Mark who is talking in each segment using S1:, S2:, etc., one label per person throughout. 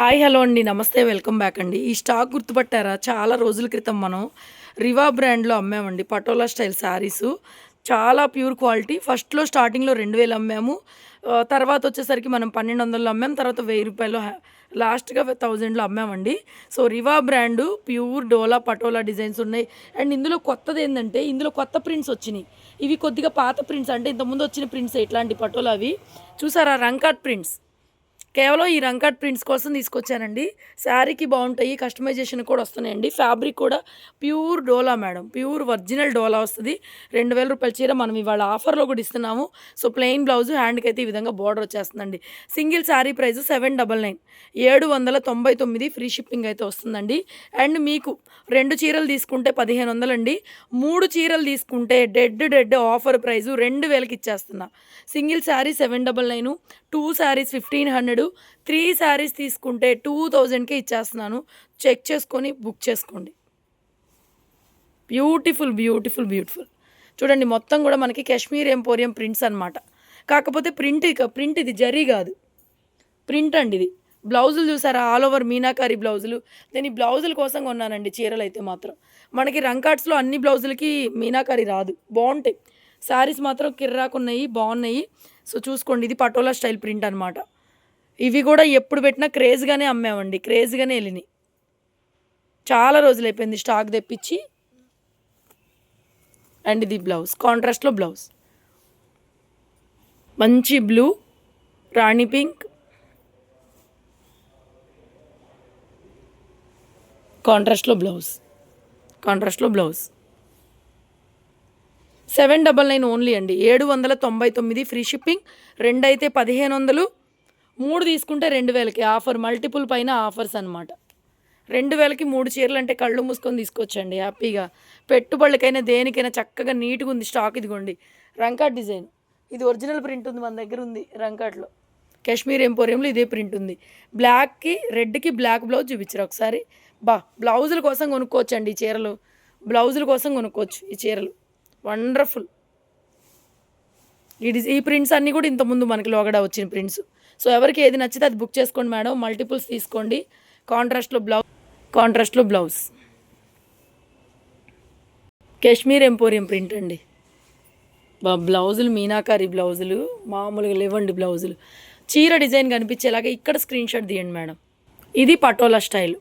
S1: Hi hello అండి. నమస్తే welcome back అండి. ఈ స్టాక్ గుర్తుపట్టారా? చాలా రోజుల క్రితం మనం రివా బ్రాండ్లో అమ్మామండి. పటోలా స్టైల్ శారీసు. చాలా ప్యూర్ క్వాలిటీ. ఫస్ట్లో స్టార్టింగ్లో రెండు వేలు అమ్మాము. తర్వాత వచ్చేసరికి మనం పన్నెండు వందలు అమ్మాం. తర్వాత వెయ్యి రూపాయలు లాస్ట్గా థౌజండ్లో అమ్మామండి. So Riva brand pure Dola Patola designs ఉన్నాయి. అండ్ ఇందులో కొత్తది ఏంటంటే ఇందులో కొత్త ప్రింట్స్ వచ్చినాయి. ఇవి కొద్దిగా పాత ప్రింట్స్. అంటే ఇంతకుముందు వచ్చిన ప్రింట్స్ ఇట్లాంటి పటోలా అవి? చూసారా? రంకాట్ ప్రింట్స్. కేవలం ఈ రంకట్ ప్రింట్స్ కోసం తీసుకొచ్చానండి. శారీకి బాగుంటాయి కస్టమైజేషన్ కూడా వస్తున్నాయండి. ఫ్యాబ్రిక్ కూడా pure Dola madam. Pure original Dola వస్తుంది. రెండు వేల రూపాయల చీర మనం ఇవాళ ఆఫర్లో కూడా ఇస్తున్నాము. సో ప్లెయిన్ బ్లౌజ్ హ్యాండ్కి అయితే ఈ విధంగా బార్డర్ వచ్చేస్తుందండి. Single sari price seven double nine ఏడు వందల తొంభై తొమ్మిది ఫ్రీ షిప్పింగ్ అయితే వస్తుందండి. అండ్ మీకు రెండు చీరలు తీసుకుంటే పదిహేను వందలండి. మూడు చీరలు తీసుకుంటే డెడ్ డెడ్ ఆఫర్ ప్రైజు రెండు వేలకి ఇచ్చేస్తున్నా. Single sari seven double nine two saris fifteen hundred three saris తీసుకుంటే టూ థౌజండ్కే ఇచ్చేస్తున్నాను. చెక్ చేసుకొని బుక్ చేసుకోండి. Beautiful beautiful beautiful. చూడండి మొత్తం కూడా మనకి కాశ్మీర్ ఎంపోరియం ప్రింట్స్ అనమాట కాకపోతే ప్రింట్ ఇక ప్రింట్ ఇది జరీ కాదు. ప్రింట్ అండి ఇది. బ్లౌజులు చూసారా? ఆల్ ఓవర్ మీనాకారి బ్లౌజులు. నేను ఈ బ్లౌజుల కోసం కొన్నానండి చీరలు అయితే మాత్రం. మనకి రంకాట్స్లో అన్ని బ్లౌజులకి మీనాకారి రాదు. బాగుంటాయి. శారీస్ మాత్రం కిర్రాకున్నాయి బాగున్నాయి. సో చూసుకోండి ఇది పటోలా స్టైల్ ప్రింట్ అనమాట ఇవి కూడా ఎప్పుడు పెట్టినా క్రేజ్గానే అమ్మామండి క్రేజ్గానే వెళ్ళినాయి. చాలా రోజులు అయిపోయింది స్టాక్ తెప్పించి. అండ్ ఇది బ్లౌజ్ కాంట్రాస్ట్లో బ్లౌజ్. మంచి బ్లూ రాణి పింక్ కాంట్రాస్ట్లో బ్లౌజ్ కాంట్రాస్ట్లో blouse. Seven double nine only అండి. ఏడు వందల తొంభై తొమ్మిది ఫ్రీ షిప్పింగ్ రెండు అయితే పదిహేను వందలు. మూడు తీసుకుంటే రెండు వేలకి ఆఫర్ మల్టిపుల్ పైన ఆఫర్స్ అనమాట రెండు వేలకి మూడు చీరలు అంటే కళ్ళు మూసుకొని తీసుకొచ్చండి హ్యాపీగా. పెట్టుబడులకైనా దేనికైనా చక్కగా నీట్గా ఉంది స్టాక్ ఇదిగోండి. రంకాట్ డిజైన్. ఇది ఒరిజినల్ ప్రింట్ ఉంది మన దగ్గర ఉంది రంకాట్లో. కాశ్మీర్ ఎంపోరియంలో ఇదే ప్రింట్ ఉంది. బ్లాక్కి రెడ్కి బ్లాక్ బ్లౌజ్ చూపించారు ఒకసారి? బా బ్లౌజుల కోసం కొనుక్కోవచ్చండి ఈ చీరలు. బ్లౌజుల కోసం కొనుక్కోవచ్చు ఈ చీరలు. వండర్ఫుల్. ఈ డిజ్ ఈ ప్రింట్స్ అన్నీ కూడా ఇంతకుముందు మనకి లోగడ వచ్చిన ప్రింట్స్. సో ఎవరికి ఏది నచ్చితే అది బుక్ చేసుకోండి మేడం. మల్టిపుల్స్ తీసుకోండి. కాంట్రాస్ట్లో బ్లౌజ్ కాంట్రాస్ట్లో బ్లౌజ్. కాశ్మీర్ ఎంపోరియం ప్రింట్ అండి. బ్లౌజులు మీనాకారి బ్లౌజులు మామూలుగా లేవండి బ్లౌజులు. చీర డిజైన్ కనిపించేలాగా ఇక్కడ స్క్రీన్ షాట్ తీయండి మేడం. ఇది Patola style.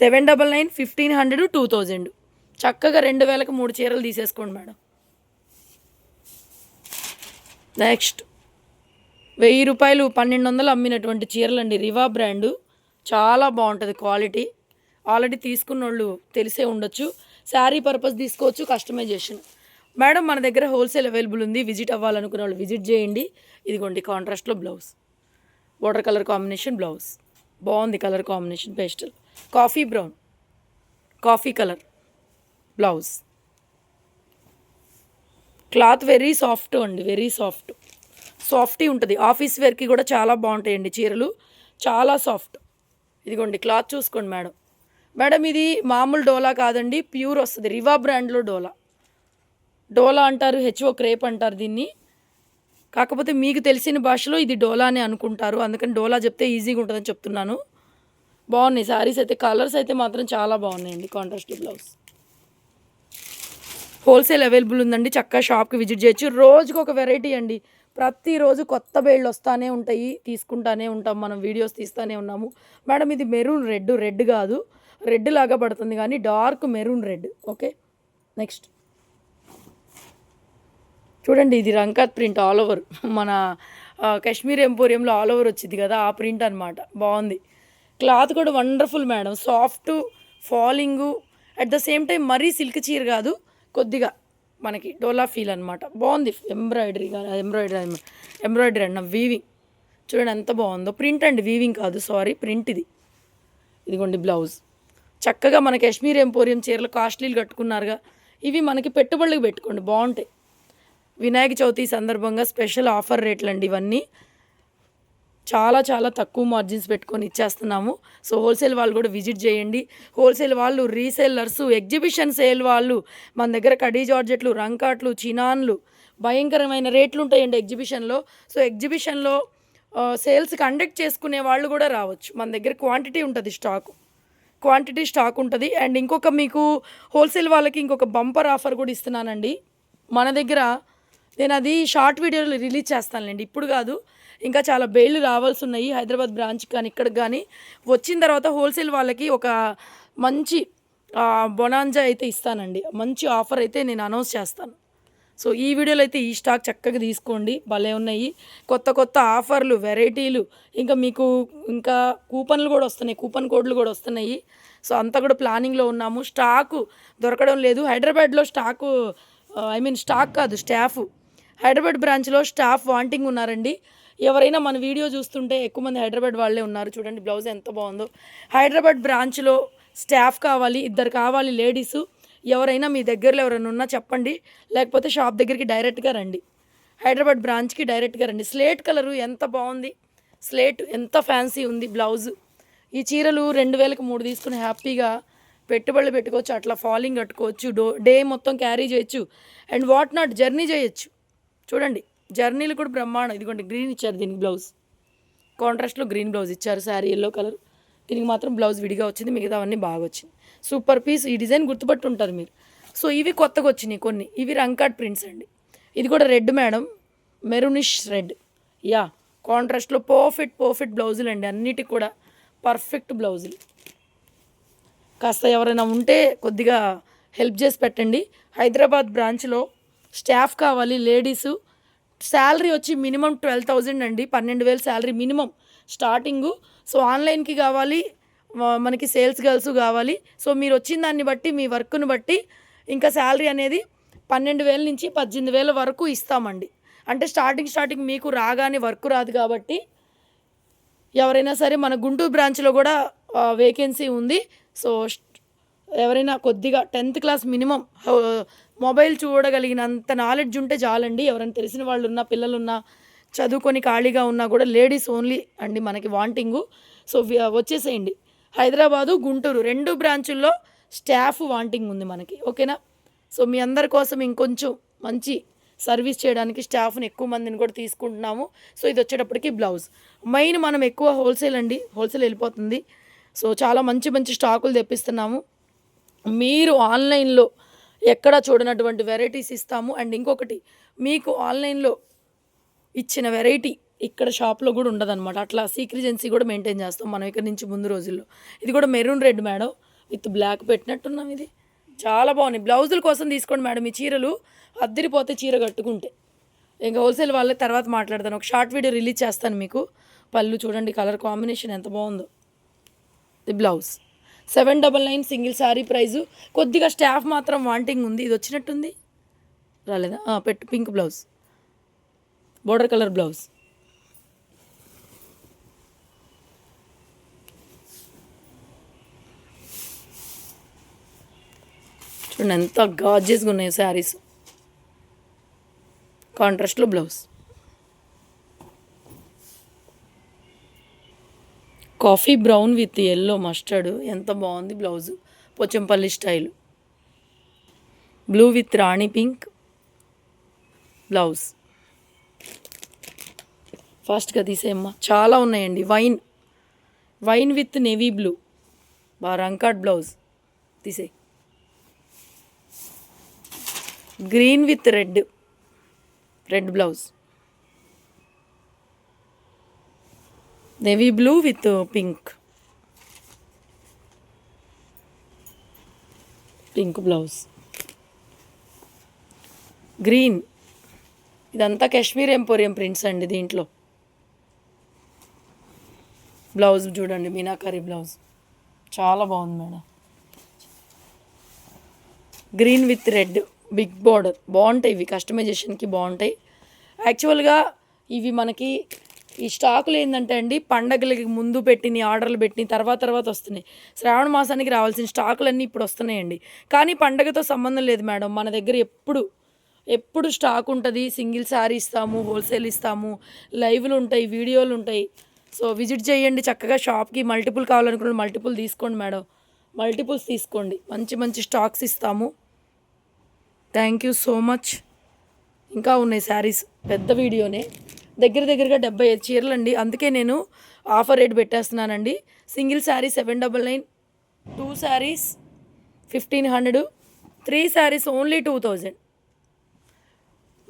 S1: Seven double nine fifteen hundred two thousand. చక్కగా రెండు వేలకు మూడు చీరలు తీసేసుకోండి మేడం. నెక్స్ట్ వెయ్యి రూపాయలు పన్నెండు వందలు అమ్మినటువంటి చీరలు అండి రివా బ్రాండు. చాలా బాగుంటుంది క్వాలిటీ. ఆల్రెడీ తీసుకున్న వాళ్ళు తెలిసే ఉండొచ్చు. శారీ పర్పస్ తీసుకోవచ్చు కస్టమైజేషన్. మేడం మన దగ్గర హోల్సేల్ అవైలబుల్ ఉంది. విజిట్ అవ్వాలనుకున్న వాళ్ళు విజిట్ చేయండి. ఇదిగోండి కాంట్రాస్ట్లో blouse. Water colour combination blouse. బాగుంది colour combination pastel. Coffee brown. Coffee colour. Blouse. Cloth very soft అండి వెరీ సాఫ్ట్. సాఫ్టీ ఉంటుంది. ఆఫీస్ వేర్కి కూడా చాలా బాగుంటాయండి చీరలు. చాలా సాఫ్ట్. ఇదిగోండి క్లాత్ చూసుకోండి మేడం. మేడం ఇది మామూలు డోలా కాదండి ప్యూర్ వస్తుంది. రివా బ్రాండ్లో డోలా. డోలా అంటారు హెచ్ఓ క్రేప్ అంటారు దీన్ని. కాకపోతే మీకు తెలిసిన భాషలో ఇది డోలా అని అనుకుంటారు. అందుకని డోలా చెప్తే ఈజీగా ఉంటుందని చెప్తున్నాను. బాగున్నాయి. శారీస్ అయితే కలర్స్ అయితే మాత్రం చాలా బాగున్నాయండి కాంట్రాస్ట్ బ్లౌజ్. హోల్సేల్ అవైలబుల్ ఉందండి చక్కగా షాప్కి విజిట్ చేయొచ్చు. రోజుకి ఒక వెరైటీ అండి. ప్రతిరోజు కొత్త బేళ్ళు వస్తూనే ఉంటాయి తీసుకుంటానే ఉంటాం మనం వీడియోస్ తీస్తూనే ఉన్నాము. మేడం ఇది మెరూన్ రెడ్ రెడ్ కాదు. రెడ్ లాగా పడుతుంది కానీ dark maroon red. Okay next. చూడండి ఇది రంకత్ ప్రింట్ ఆల్ ఓవర్. మన కాశ్మీర్ ఎంపోరియంలో ఆల్ ఓవర్ వచ్చింది కదా ఆ ప్రింట్ అనమాట బాగుంది. క్లాత్ కూడా wonderful madam. Soft falling at the same time మరీ సిల్క్ చీర కాదు కొద్దిగా మనకి డోలా ఫీల్ అనమాట బాగుంది. ఎంబ్రాయిడరీ ఎంబ్రాయిడరీ ఎంబ్రాయిడరీ అన్న వీవింగ్ చూడండి ఎంత బాగుందో. ప్రింట్ అండి వీవింగ్ కాదు సారీ ప్రింట్ ఇది. ఇదిగోండి బ్లౌజ్ చక్కగా మన కాశ్మీర్ ఎంపోరియం చీరలు కాస్ట్లీలు కట్టుకున్నారుగా. ఇవి మనకి పెట్టుబడులకు పెట్టుకోండి బాగుంటాయి. వినాయక చవితి సందర్భంగా స్పెషల్ ఆఫర్ రేట్లు అండి ఇవన్నీ. చాలా చాలా తక్కువ మార్జిన్స్ పెట్టుకొని ఇచ్చేస్తున్నాము. సో హోల్సేల్ వాళ్ళు కూడా విజిట్ చేయండి. హోల్సేల్ వాళ్ళు రీసేలర్స్ ఎగ్జిబిషన్ సేల్ వాళ్ళు మన దగ్గర కడీ జార్జెట్లు రంకాట్లు చినాన్లు భయంకరమైన రేట్లు ఉంటాయండి ఎగ్జిబిషన్లో సో ఎగ్జిబిషన్లో సేల్స్ కండక్ట్ చేసుకునే వాళ్ళు కూడా రావచ్చు. మన దగ్గర క్వాంటిటీ ఉంటుంది స్టాకు క్వాంటిటీ స్టాక్ ఉంటుంది. అండ్ ఇంకొక మీకు హోల్సేల్ వాళ్ళకి ఇంకొక బంపర్ ఆఫర్ కూడా ఇస్తున్నానండి. మన దగ్గర నేను అది షార్ట్ వీడియోలు రిలీజ్ చేస్తానులేండి. ఇప్పుడు కాదు ఇంకా చాలా బెయిల్ రావాల్సి ఉన్నాయి హైదరాబాద్ బ్రాంచ్ కానీ ఇక్కడికి కానీ. వచ్చిన తర్వాత హోల్సేల్ వాళ్ళకి ఒక మంచి బొనాంజా అయితే ఇస్తానండి. మంచి ఆఫర్ అయితే నేను అనౌన్స్ చేస్తాను. సో ఈ వీడియోలో అయితే ఈ స్టాక్ చక్కగా తీసుకోండి. భలే ఉన్నాయి. కొత్త కొత్త ఆఫర్లు వెరైటీలు ఇంకా మీకు ఇంకా కూపన్లు కూడా వస్తున్నాయి. కూపన్ కోడ్లు కూడా వస్తున్నాయి. సో అంతా కూడా ప్లానింగ్లో ఉన్నాము. స్టాకు దొరకడం లేదు. హైదరాబాద్లో స్టాకు ఐ మీన్ స్టాక్ కాదు స్టాఫ్. హైదరాబాద్ బ్రాంచ్లో స్టాఫ్ వాంటింగ్ ఉన్నారండి. ఎవరైనా మన వీడియో చూస్తుంటే ఎక్కువ మంది హైదరాబాద్ వాళ్ళే ఉన్నారు. చూడండి బ్లౌజ్ ఎంత బాగుందో. హైదరాబాద్ బ్రాంచ్లో స్టాఫ్ కావాలి ఇద్దరు కావాలి లేడీసు ఎవరైనా మీ దగ్గరలో ఎవరైనా ఉన్నా చెప్పండి. లేకపోతే షాప్ దగ్గరికి డైరెక్ట్గా రండి. హైదరాబాద్ బ్రాంచ్కి డైరెక్ట్గా రండి. స్లేట్ కలరు ఎంత బాగుంది. స్లేట్ ఎంత ఫ్యాన్సీ ఉంది బ్లౌజ్. ఈ చీరలు రెండు వేలకు మూడు తీసుకుని హ్యాపీగా పెట్టుబడులు పెట్టుకోవచ్చు అట్లా ఫాలింగ్ కట్టుకోవచ్చు డో డే మొత్తం క్యారీ చేయొచ్చు. అండ్ వాట్ నాట్ జర్నీ చేయొచ్చు. చూడండి. జర్నీలు కూడా బ్రహ్మాండం. ఇదిగోండి గ్రీన్ ఇచ్చారు దీనికి బ్లౌజ్. కాంట్రాస్ట్లో గ్రీన్ బ్లౌజ్ ఇచ్చారు శారీ ఎల్లో కలర్. దీనికి మాత్రం బ్లౌజ్ విడిగా వచ్చింది మిగతావన్నీ బాగా వచ్చింది. సూపర్ పీస్ ఈ డిజైన్ గుర్తుపట్టు ఉంటారు మీరు. సో ఇవి కొత్తగా వచ్చినాయి కొన్ని. ఇవి రంకాట్ ప్రింట్స్ అండి. ఇది కూడా red madam maroonish red. Yeah కాంట్రాస్ట్లో పర్ఫెక్ట్ పర్ఫెక్ట్ బ్లౌజులు అండి. అన్నిటికి కూడా పర్ఫెక్ట్ బ్లౌజులు. కాస్త ఎవరైనా ఉంటే కొద్దిగా హెల్ప్ చేసి పెట్టండి. హైదరాబాద్ బ్రాంచ్లో స్టాఫ్ కావాలి లేడీసు. శాలరీ వచ్చి మినిమం ట్వెల్వ్ థౌజండ్ అండి పన్నెండు వేలు శాలరీ మినిమం స్టార్టింగు. సో ఆన్లైన్కి కావాలి మనకి సేల్స్ గర్ల్స్ కావాలి. సో మీరు వచ్చిన దాన్ని బట్టి మీ వర్క్ను బట్టి ఇంకా శాలరీ అనేది పన్నెండు వేల నుంచి పద్దెనిమిది వేల వరకు ఇస్తామండి. అంటే స్టార్టింగ్ స్టార్టింగ్ మీకు రాగానే వర్క్ రాదు కాబట్టి ఎవరైనా సరే మన గుంటూరు బ్రాంచ్లో కూడా వేకెన్సీ ఉంది. సో ఎవరైనా కొద్దిగా టెన్త్ క్లాస్ మినిమం మొబైల్ చూడగలిగినంత నాలెడ్జ్ ఉంటే చాలండి. ఎవరైనా తెలిసిన వాళ్ళు ఉన్నా పిల్లలు ఉన్నా చదువుకొని ఖాళీగా ఉన్నా కూడా లేడీస్ ఓన్లీ అండి మనకి వాంటింగు సో వచ్చేసేయండి. హైదరాబాదు గుంటూరు రెండు బ్రాంచుల్లో స్టాఫ్ వాంటింగ్ ఉంది మనకి. ఓకేనా సో మీ అందరి కోసం ఇంకొంచెం మంచి సర్వీస్ చేయడానికి స్టాఫ్ని ఎక్కువ మందిని కూడా తీసుకుంటున్నాము. సో ఇది వచ్చేటప్పటికి బ్లౌజ్ మెయిన్ మనం ఎక్కువ హోల్సేల్ అండి. హోల్సేల్ వెళ్ళిపోతుంది. సో చాలా మంచి మంచి స్టాకులు తెప్పిస్తున్నాము. మీరు ఆన్లైన్లో ఎక్కడ చూడనటువంటి వెరైటీస్ ఇస్తాము. అండ్ ఇంకొకటి మీకు ఆన్లైన్లో ఇచ్చిన వెరైటీ ఇక్కడ షాప్లో కూడా ఉండదన్నమాట. అట్లా సీక్రిజెన్సీ కూడా మెయింటైన్ చేస్తాం మనం ఇక్కడ నుంచి ముందు రోజుల్లో. ఇది కూడా maroon red madam with black పెట్టినట్టున్నాం ఇది. చాలా బాగున్నాయి. బ్లౌజుల కోసం తీసుకోండి మేడం ఈ చీరలు అద్దరిపోతే చీర కట్టుకుంటే. ఇంకా హోల్సేల్ వాళ్ళే తర్వాత మాట్లాడతాను. ఒక షార్ట్ వీడియో రిలీజ్ చేస్తాను మీకు. పళ్ళు చూడండి కలర్ కాంబినేషన్ ఎంత బాగుందో. The blouse. Seven double nine single sari price. కొద్దిగా స్టాఫ్ మాత్రం వాంటింగ్ ఉంది. ఇది వచ్చినట్టుంది. రాలేదా? పెట్టు. Pink blouse. Border colour blouse. చూడండి ఎంత గాజెస్గా ఉన్నాయి శారీస్ కాంట్రాస్ట్లో blouse. Coffee brown with yellow mustard. ఎంత బాగుంది blouse. Pochampally style. Blue with rani pink blouse. ఫాస్ట్గా తీసేయమ్మా చాలా ఉన్నాయండి. Wine. Wine with navy blue. బా రంకాట్ బ్లౌజ్. తీసేయి. Green with red. Red blouse. Navy blue with pink pink blouse green ఇదంతా కాశ్మీర్ ఎంపోరియం ప్రింట్స్ అండి దీంట్లో. బ్లౌజ్ చూడండి మీనాకారీ బ్లౌజ్ చాలా బాగుంది madam. Green with red big border బాగుంటాయి ఇవి. కస్టమైజేషన్కి బాగుంటాయి. యాక్చువల్గా ఇవి మనకి ఈ స్టాకులు ఏంటంటే అండి పండగలకి ముందు పెట్టిన ఆర్డర్లు పెట్టిన తర్వాత తర్వాత వస్తున్నాయి. శ్రావణ మాసానికి రావాల్సిన స్టాకులన్నీ ఇప్పుడు వస్తున్నాయండి. కానీ పండగతో సంబంధం లేదు మేడం. మన దగ్గర ఎప్పుడు ఎప్పుడు స్టాక్ ఉంటుంది. సింగిల్ శారీ ఇస్తాము హోల్సేల్ ఇస్తాము లైవ్లు ఉంటాయి వీడియోలు ఉంటాయి. సో విజిట్ చేయండి చక్కగా షాప్కి. మల్టిపుల్ కావాలనుకున్న మల్టిపుల్ తీసుకోండి మేడం. మల్టిపుల్స్ తీసుకోండి. మంచి మంచి స్టాక్స్ ఇస్తాము. Thank you so much. ఇంకా ఉన్నాయి శారీస్. పెద్ద వీడియోనే. దగ్గర దగ్గరగా డెబ్బై ఐదు చీరలు అండి అందుకే నేను offer rate పెట్టేస్తున్నానండి. Single sari seven double nine two saris fifteen hundred three saris only two thousand.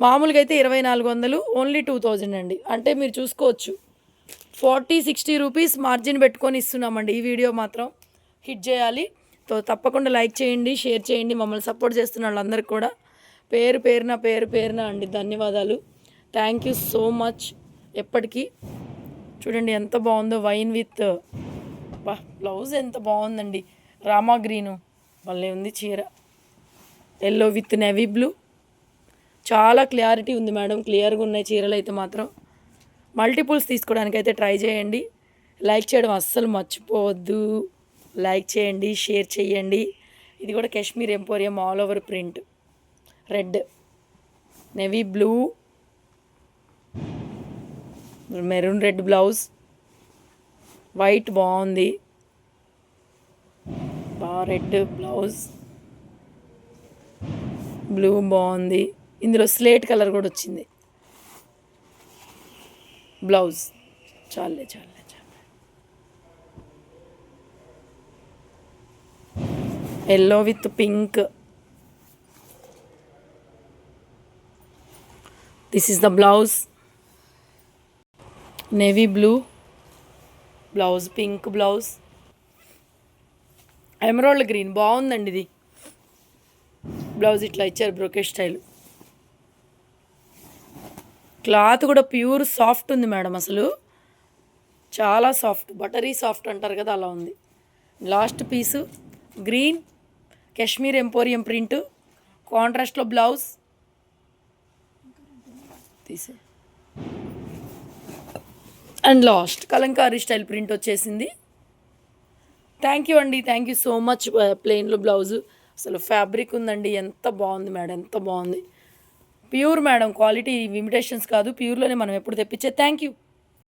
S1: మామూలుగా అయితే ఇరవై నాలుగు వందలు ఓన్లీ టూ థౌజండ్ అండి. అంటే మీరు చూసుకోవచ్చు ఫార్టీ సిక్స్టీ రూపీస్ మార్జిన్ పెట్టుకొని ఇస్తున్నామండి. ఈ వీడియో మాత్రం హిట్ చేయాలి. తో తప్పకుండా లైక్ చేయండి షేర్ చేయండి. మమ్మల్ని సపోర్ట్ చేస్తున్న వాళ్ళందరికీ కూడా పేరు పేరున పేరు పేరున అండి. ధన్యవాదాలు. థ్యాంక్ యూ సో మచ్ ఎప్పటికీ చూడండి ఎంత బాగుందో వైన్ విత్ బా బ్లౌజ్ ఎంత బాగుందండి. రామా గ్రీను భలే ఉంది చీర. ఎల్లో విత్ నెవీ బ్లూ చాలా క్లారిటీ ఉంది మేడం క్లియర్గా ఉన్నాయి చీరలు అయితే మాత్రం. మల్టిపుల్స్ తీసుకోవడానికి అయితే ట్రై చేయండి. లైక్ చేయడం అస్సలు మర్చిపోవద్దు. లైక్ చేయండి షేర్ చేయండి. ఇది కూడా Kashmir emporium all over print red navy blue maroon red blouse. White బాగుంది. బా రెడ్ బ్లౌజ్. బ్లూ బాగుంది. ఇందులో స్లేట్ కలర్ కూడా వచ్చింది. బ్లౌజ్ చాలే చాలే చాలే. Yellow with pink this is the blouse navy blue blouse pink blouse emerald green బాగుందండి ఇది. బ్లౌజ్ ఇట్లా ఇచ్చారు బ్రోకెట్ స్టైల్ క్లాత్ కూడా ప్యూర్ సాఫ్ట్ ఉంది మేడం అసలు. చాలా సాఫ్ట్ బటరీ సాఫ్ట్ అంటారు కదా అలా ఉంది. Last piece green Kashmir emporium print కాంట్రాస్ట్లో బ్లౌజ్ తీసే and last. Kalamkari style print వచ్చేసింది. థ్యాంక్ యూ అండి. థ్యాంక్ యూ సో మచ్ ప్లెయిన్లో బ్లౌజు అసలు ఫ్యాబ్రిక్ ఉందండి. ఎంత బాగుంది మేడం. ఎంత బాగుంది. Pure madam. క్వాలిటీ ఇమిటేషన్స్ కాదు. ప్యూర్లోనే మనం ఎప్పుడు తెప్పించే. Thank you